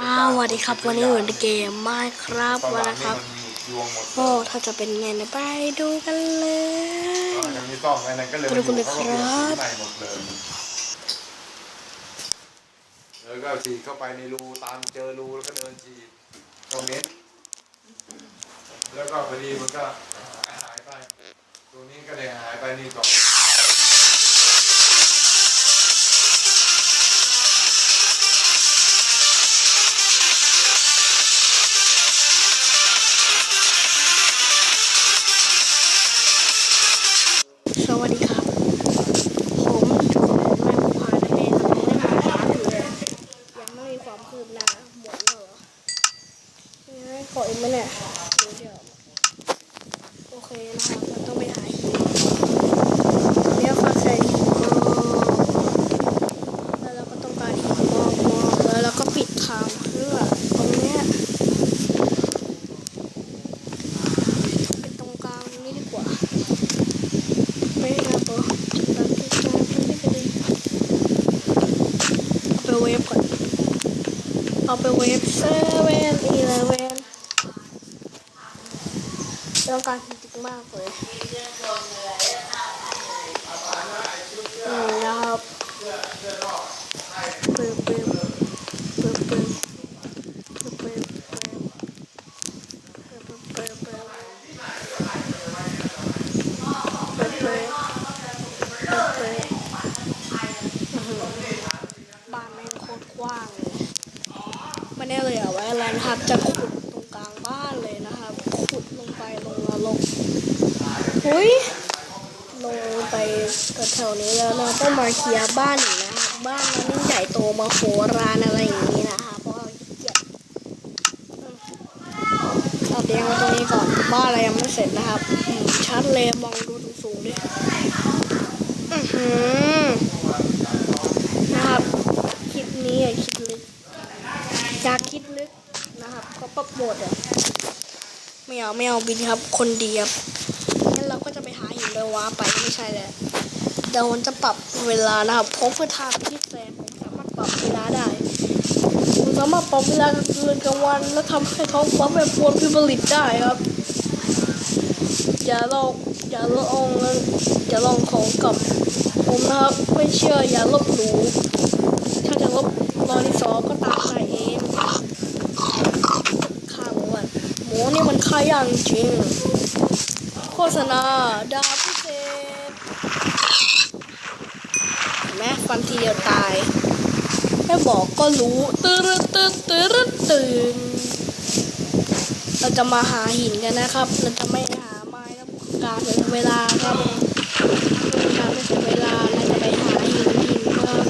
อ้าวสวัสดีครับ วันนี้อยู่ในเกมมาครับวันนะครับยวงหมดโอ้ถ้าจะเป็นไงนะไปดูกันเลยยังมีซ่อมไอ้นั่นก็เลยไปดูกันเลยขาก็ปลี่นครับสีใหม่หมดเลยแล้วก็ฉีดเข้าไปในรูตามเจอรูแล้วก็เดินฉีดตรงนี้ แล้วก็พอดีมันก็หายไป ตรงนี้ก็เลยหายไปนี่ก่อน โอเคนะครับเราต้องไปหาหินเรียกว่าใส่หินงอกแล้วเราก็ต้องการหินงอกงอกแล้วเราก็ปิดทางเพื่อตรงเนี้ยเป็นตรงกลางนี่ดีกว่า ไม่เอาตัวตัดที่ตรงนี้ไปเลยเอาไปเวฟก่อนเอาไปเวฟเซเว่นอีเลเว่นต้องการ Màn. เคลียร์บ้านอีกนะครับ บ้านนั้นใหญ่โตมาโหรานอะไรอย่างนี้นะคะเพราะเราขี้เกียจเอาเตียงตรงนี้ก่อนบ้านเรยังไม่เสร็จนะครับชัดเลยมองดูสูงๆดิอือหือนะครับคลิปนี้อย่าคิดลึกอยากคิดลึกนะครับก็ปรับโหมดอะไม่เอาไม่เอาบินครับ คนดีครับงั้นเราก็จะไปหาหินโดยว้าไปไม่ใช่แล้ว เดี๋ยวมันจะปรับเวลานะครับเพราะเพื่อทางที่แซมผมสามารถปรับเวลาได้ผมสามารถปรับเวลากลางคืนกลางวัน และทำให้ท้องฟ้าแบบปวนพิบลิตได้ครับ อย่าลองอย่าลองอย่าลองของกับผมนะครับไม่เชื่ออย่าลบหลู่ถ้าจะลบรอที่สองก็ตามใจเองข้าหมูอะหมูนี่มันค่าอย่างจริงโฆษณาดาพิเศษ เห็นไหมฟันทีเดียวตายแค่บอกก็รู้ตื่นตื่นตื่นตื่นเราจะมาหาหินกันนะครับ เราจะไม่หาไม้แล้วการเสียเวลาครับการไม่เสียเวลาเราจะไปหาหินหินครับ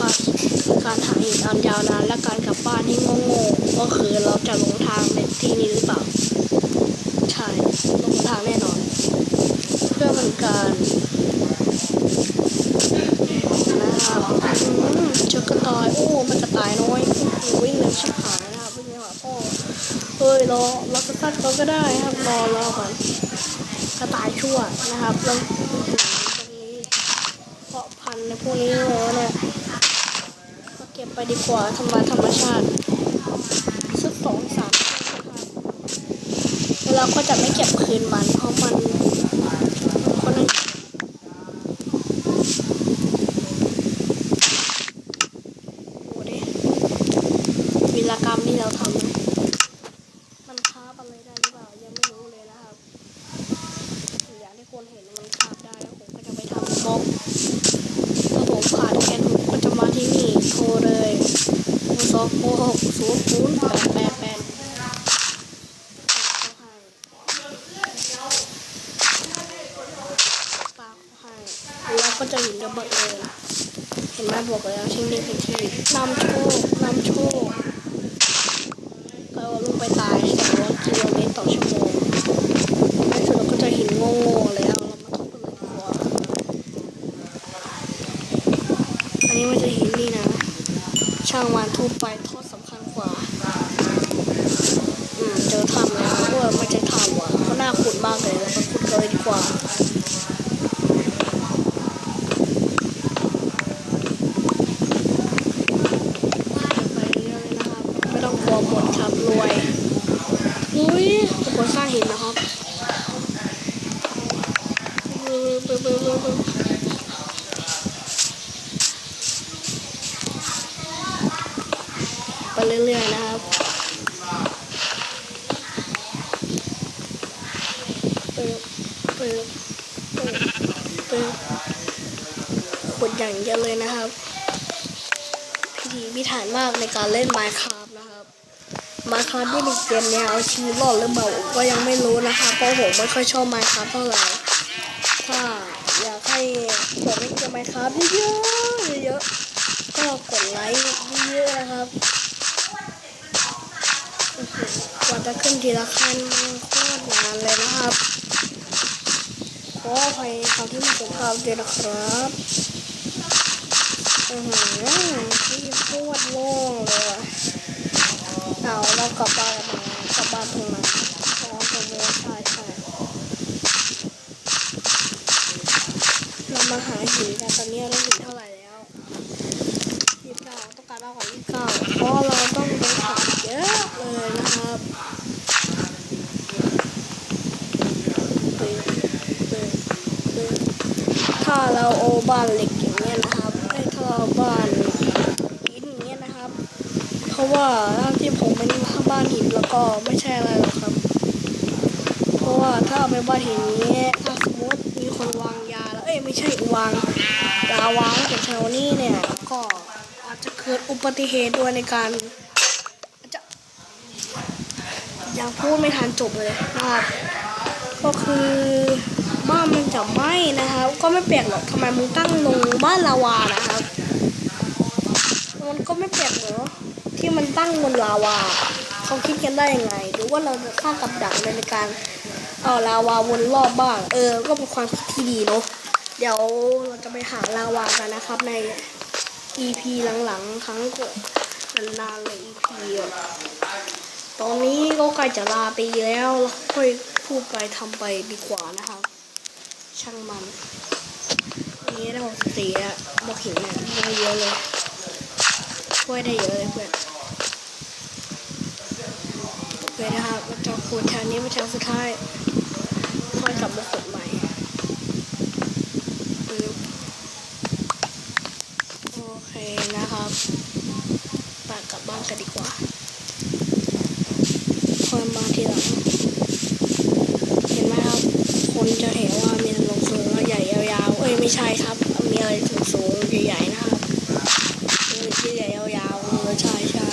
การการหาหินอันยาวนานและการกลับบ้านที่โง่ๆก็คือเราจะลงทางในที่นี้หรือเปล่า ใช่ลงทางแน่นอน เพื่อเป็นการนะครับอืมเจอกระต่ายโอ้มันกระต่ายน้อยโอ้โหวิ่งเร็วชิบหายนะครับวิ่งเร็วหาพ่อเฮ้ยรอรอสักพักเขาก็ได้ครับรอรอก่อนกระต่ายชั่วนะครับแล้วอื้อหือตรงนี้เพาะพันธุ์ในพวกนี้แล้วเนี่ยก็เก็บไปดีกว่าธรรมธรรมชาติสักสองสามต้นนะครับแล้วเราก็จะไม่เก็บคืนมันเพราะมันมันคนละ โอ้ดิวีรกรรมที่เราทำนะมันคาบอะไรได้หรือเปล่า ยังไม่รู้เลยนะครับอย่างที่คนเห็นมันคาบได้แล้วผมก็จะไปทำบล็อกถ้าผมขาดแคลนผมก็จะมาที่นี่โทรเลยโทรสองโทรหกศูนย์ศูนย์แปดแปดแปดปากให้แล้วก็จะเห็นระเบิดเลย เห็นไหมบอกแล้วที่นี่เป็นที่นำโชคนำโชคเราลงไปตายสองร้อยกิโลเมตรต่อชั่วโมงในสุดเราก็จะเห็นโง่ๆแล้วเรามาทุบกันเลยดีกว่าอันนี้มันจะเห็นนี่นะ ช่างวันทุบไปทอดสำคัญกว่าอืมเจอทำแล้วเพราะว่าไม่ใช่ทำว่ะเขาะน่าขุดมากเลยเราไปขุดกันเลยดีกว่า เหินนะครับปึ๊บปึ๊บปึ๊บปึ๊บ ไปเรื่อยๆนะครับปึ๊บปึ๊บปึ๊บปึ๊บขุดอย่างเยอะเลยนะครับพิถีพิถันมากในการเล่น Minecraft นะครับ Minecraft ที่เป็นเกมแนวเอาชีวิตรอดหรือเปล่าก็ยังไม่รู้นะคะเพราะผมไม่ค่อยชอบ Minecraft เท่าไหร่ถ้าอยากให้ผมเล่นเกม Minecraft เยอะๆเยอะๆก็กดไลค์เยอะๆนะครับ กว่าจะขึ้นทีละขั้นมันโคตรนานเลยนะครับขออภัยคำที่ไมันสุภาพด้วยนะครับอือหือที่โคตรโล่งเลยเอาเรากลับบ้านมากลับบ้านตรงนั้นอ๋อตรงนี้ใช่ใช่เรามาหาหินกันตอนนี้เราหินเท่าไหร่แล้วยี่สิบเก้าต้องการมากกว่ายี่สิบเก้าเพราะเราต้องเยอะเลยนะครับปึ๊บปึ๊บปึ๊บ ถ้าเราโอา บ้านเหล็กอย่างเงี้ยนะครับไอ้ถ้าเราบ้านหินอย่างเงี้ยนะครับ เพราะว่าถ้าที่ผมเป็นบ้านหินแล้วก็ไม่ใช่อะไรหรอกครับ เพราะว่าถ้าเป็นบ้านหินเงี้ยถ้าสมมติมีคนวางยาแล้วเอ้ยไม่ใช่วางยาวางแต่แถวนี้เนี่ยก็อาจจะเกิดอุบัติเหตุด้วยในการจจะยังพูดไม่ทันจบเลยนะครับก็คือ บ้านมันจะไหม้นะครับ ก็ไม่แปลกหรอกทำไมมึงตั้งลงบ้านลาวานะครับ มันก็ไม่แปลกหรอกที่มันตั้งบนลาวาเขาคิดกันได้ยังไง หรือว่าเราจะสร้างกับดักในการเอาลาวาวนรอบบ้าง เออ ก็เป็นความคิดที่ดีเนาะเดี๋ยวเราจะไปหาลาวากันนะครับ ใน EP หลังๆ ครั้งก่อนนานๆเลย EP ตอนนี้ก็ใกล้จะลาไปแล้วเราค่อยพูดไปทำไปดีกว่านะครับ ช่างมันนี้ได้หกสิบสี่อะบอกหินเนี่ยได้เยอะเลยช่วยได้เยอะเลยเพื่อนโอเคนะครับเราจะขุดแถวนี้เป็นแถวสุดท้ายค่อยกลับมาขุดใหม่โอเคนะครับไปกลับบ้านกันดีกว่าค่อยมาทีหลัง เห็นไหมครับ คนจะเห็นว่ามีถนนสูงและใหญ่ยาวๆ เอ้ย ไม่ใช่ครับ มีอะไรสูงๆใหญ่ๆนะครับเออใหญ่ยาวๆเออใช่ใช่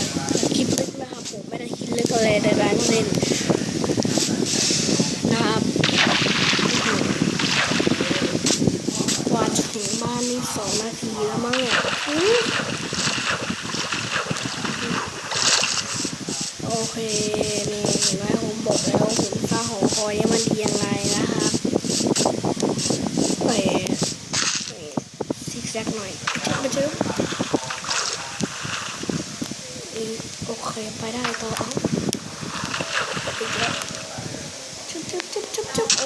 คิดลึกนะครับผมไม่ได้คิดลึกอะไรใดๆทั้งสิ้นนะครับกว่าจะถึงบ้านนี่สองนาทีแล้วมั้งเนี่ยโอเค นี่เห็นไหมผมบอกแล้วหุ่นฟ้าหอคอยเนี่ยมันดียังไงนะครับไป ซิกแซกหน่อยไปเจออืมโอเคไปได้ต่อเอาอีกแล้วจุ๊บจุ๊บจุ๊บจุ๊บจุ๊บโอ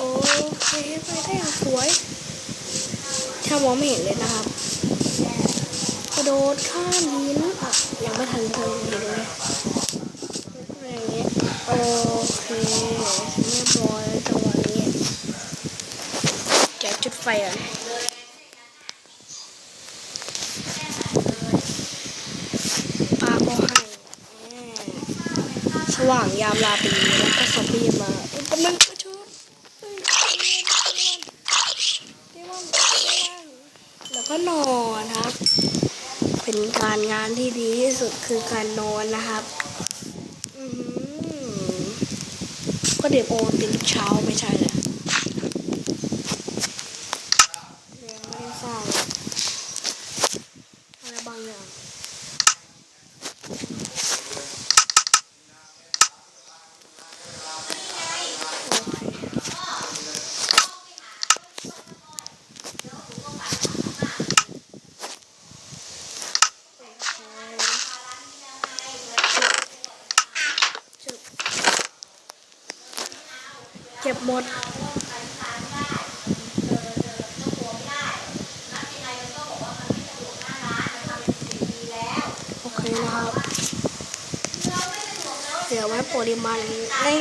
เคไปได้อย่างสวยถ้ามองไม่เห็นเลยนะครับกระโดดข้ามหินอะยังไม่ทันทันหินเลยอย่างเงี้ยโอเคเรียบร้อยจังหวะนี้แกะจุดไฟอะป้าก็ให้แม่ สว่างยามลาตรีแล้วก็ซอมบี้มาเอ้ยกำลังกระชอ้ยเดมอนนอนแล้วก็นอนครับ เป็นการงานที่ดีที่สุดคือการนอนนะครับก็เดี๋ยวโอนตินเช้าไม่ใช่เลยยังไม่ได้สร้างอะไรบางอย่างโอเคจึ๊บ เก็บหมดโอเคนะครับเดี๋ยวไว้ปริมาณ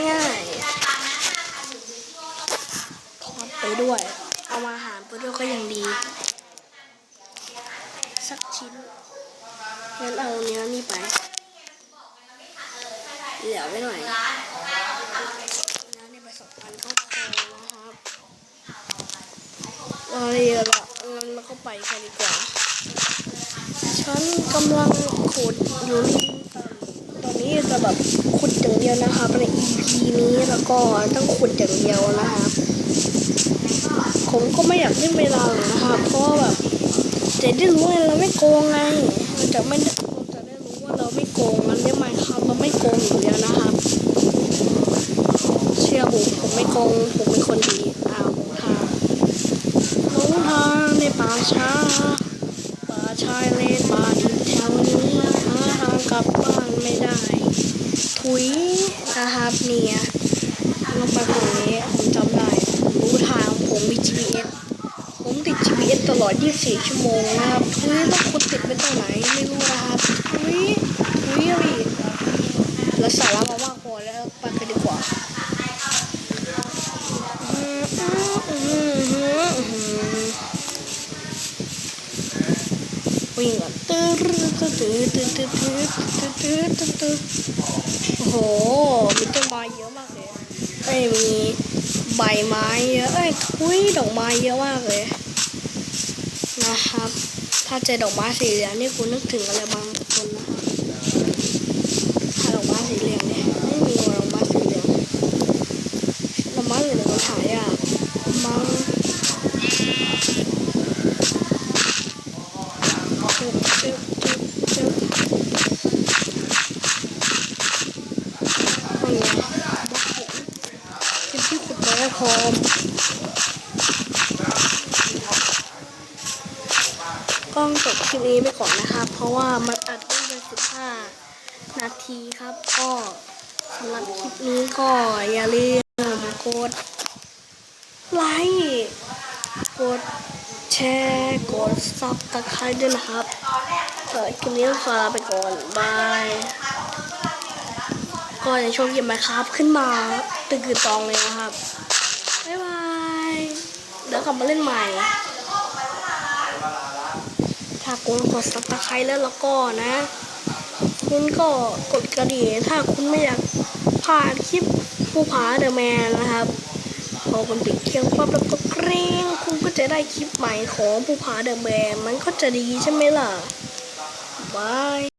ง่ายๆไปด้วย เอามาอาหารไปด้วยก็ยังดี สักชิ้นงั้นเอาเนื้อนี่ไป เหลือไว้หน่อยเนื้อนี่ไปสองพันเข้าพอนะครับ เอาเยอะละงั้นเราก็ไปกันดีกว่า ฉันกำลังขุดอยู่ตอนนี้จะแบบขุดอย่างเดียวนะคะใน EP นี้แล้วก็ต้องขุดอย่างเดียวนะคะผมก็ไม่อยากเล่นเวลาเลยนะคะเพราะว่าแบบจะได้รู้ว่าเราไม่โกงไงเราจะไม่เราจะได้รู้ว่าเราไม่โกงมันเรียกไหมครับเราไม่โกงอย่างเดียวนะครับเชื่อผมผมไม่โกงผมเป็นคนดีอ้าวทางหลงทาง ในป่าช้าป่าชายเลนป่าดินแถวนี้หาทางกลับบ้านไม่ได้ ถุยนะครับเนี่ยลงไปตรงนี้ผมจำได้ผมรู้ทางผมมี GPS ผมติด GPS ตลอด 24 ชั่วโมงนะครับถุยแล้วคุณติดไปตรงไหนไม่รู้นะครับถุยถุยอะไรอีกแล้วสาระมามากพอแล้วไปกันดีกว่า วิ่งก่อนตื้อตื้อตื้อตื้อตื้อตื้อตื้อตื้อตื้อโอ้โหมีต้นไม้เยอะมากเลยเอ้ยมีใบไม้เยอะเอ้ยทุยดอกไม้เยอะมากเลยนะครับ ถ้าเจอดอกไม้สีเหลืองนี่คุณนึกถึงอะไรบางคนนะครับถ้าดอกไม้สีเหลืองเนี่ยไม่มีดอกไม้สีเหลืองดอกไม้สีเหลืองมันหายากมั้ง จึ๊บจึ๊บจึ๊บจึ๊บนี่ไงบล็อกหินที่ขุดมาได้พร้อม กล้องจบคลิปนี้ไปก่อนนะครับ เพราะว่ามันอัดได้ไป15นาทีครับ ก็สำหรับคลิปนี้ก็อย่าลืมกดไลค์กดแชร์กดซับตะไคร้ด้วยนะครับเออคลิปนี้ต้องขอลาไปก่อนบายก็จะโชคดีไหมครับขึ้นมาตึกตองเลยนะครับ บ๊ายบาย เดี๋ยวกลับมาเล่นใหม่ากคุณกดซับตะไคร้แล้วแล้วก็นะ คุณก็กดกระดิ่งถ้าคุณไม่อยากพลาดคลิปผู้ผาเดอะแมนนะครับ พอมันปิดเครื่องปั๊บแล้วก็เกรงคุณก็จะได้คลิปใหม่ของผู้ผาเดอะแมนมันก็จะดีใช่ไหมล่ะบาย